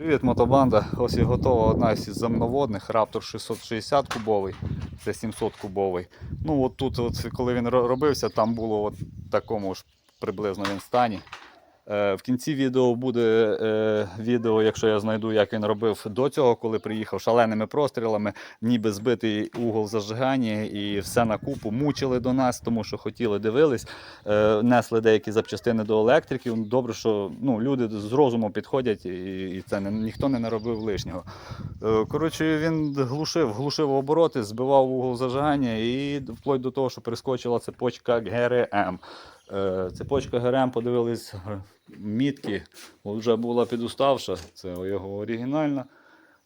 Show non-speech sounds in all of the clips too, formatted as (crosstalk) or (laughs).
Привіт, мотобанда. Ось і готова одна із земноводних Raptor 660 кубовий, це 700 кубовий. Ну от тут, от, коли він робився, там було в такому ж приблизно він стані. Е, в кінці відео буде е, відео, якщо я знайду, як він робив до цього, коли приїхав шаленими прострілами, ніби збитий угол зажигання і все на купу мучили до нас, тому що хотіли дивились, е, несли деякі запчастини до електриків. Добре, що ну, люди з розуму підходять, і, і це не, ніхто не наробив лишнього. Е, Коротше, він глушив, глушив обороти, збивав угол зажигання і вплоть до того, що прискочила цепочка ГРМ. Е, Цепочка ГРМ подивились е, мітки, вже була підуставша, це його оригінальна.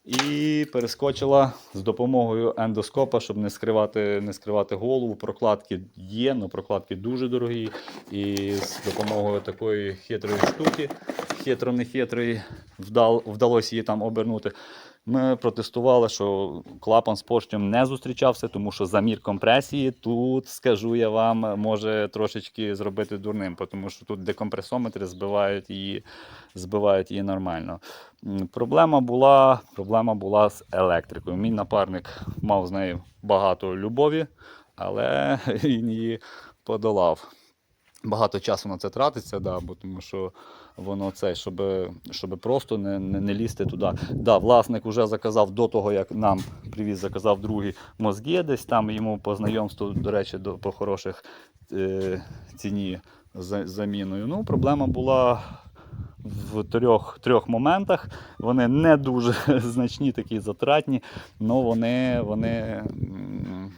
І перескочила з допомогою ендоскопа, щоб не скривати, не скривати голову. Прокладки є, але прокладки дуже дорогі. І з допомогою такої хитрої штуки, хитро не хитрої, вдал, вдалося її там обернути. Ми протестували, що клапан з поршнем не зустрічався, тому що замір компресії тут, скажу я вам, може трошечки зробити дурним, тому що тут декомпресометри збивають її, збивають її нормально. Проблема була, проблема була з електрикою. Мій напарник мав з нею багато любові, але (laughs) він її подолав. Багато часу на це тратиться, да, бо тому що воно це, щоб, щоб просто не, не, не лізти туди. Да, власник вже заказав до того, як нам привіз, заказав другі мозги десь там йому по знайомству, до речі, до, по хороших е, ціні за, заміною. Ну, проблема була в трьох, трьох моментах. Вони не дуже (laughs) значні, такі затратні, але вони, вони,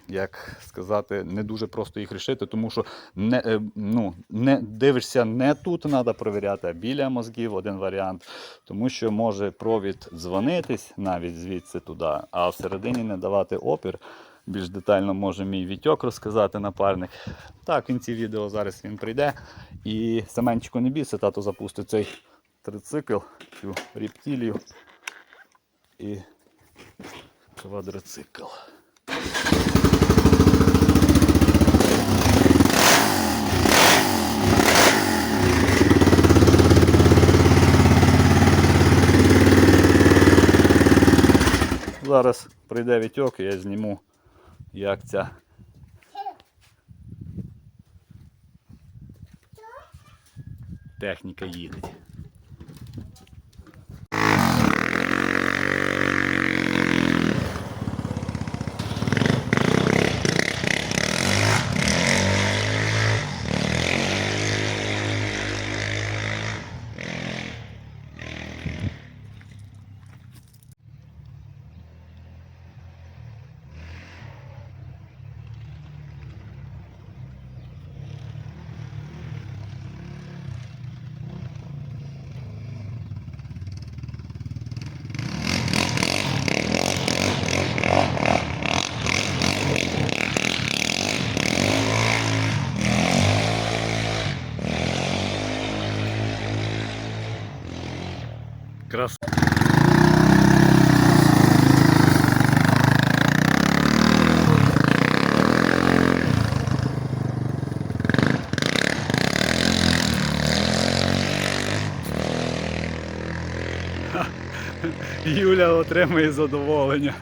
як сказати, не дуже просто їх рішити, тому що не, е, ну, не дивишся не тут, треба перевіряти, а біля мозгів один варіант, тому що може провід дзвонитись навіть звідси туди, а всередині не давати опір. Більш детально може мій Вітьок розказати напарник. Так, в кінці відео зараз він прийде. І Семенчику не бійся, тато запустить цей трицикл, цю рептилію і квадроцикл. Зараз прийде Вітьок і я зніму, як ця техніка їде. Юля отримує задоволення.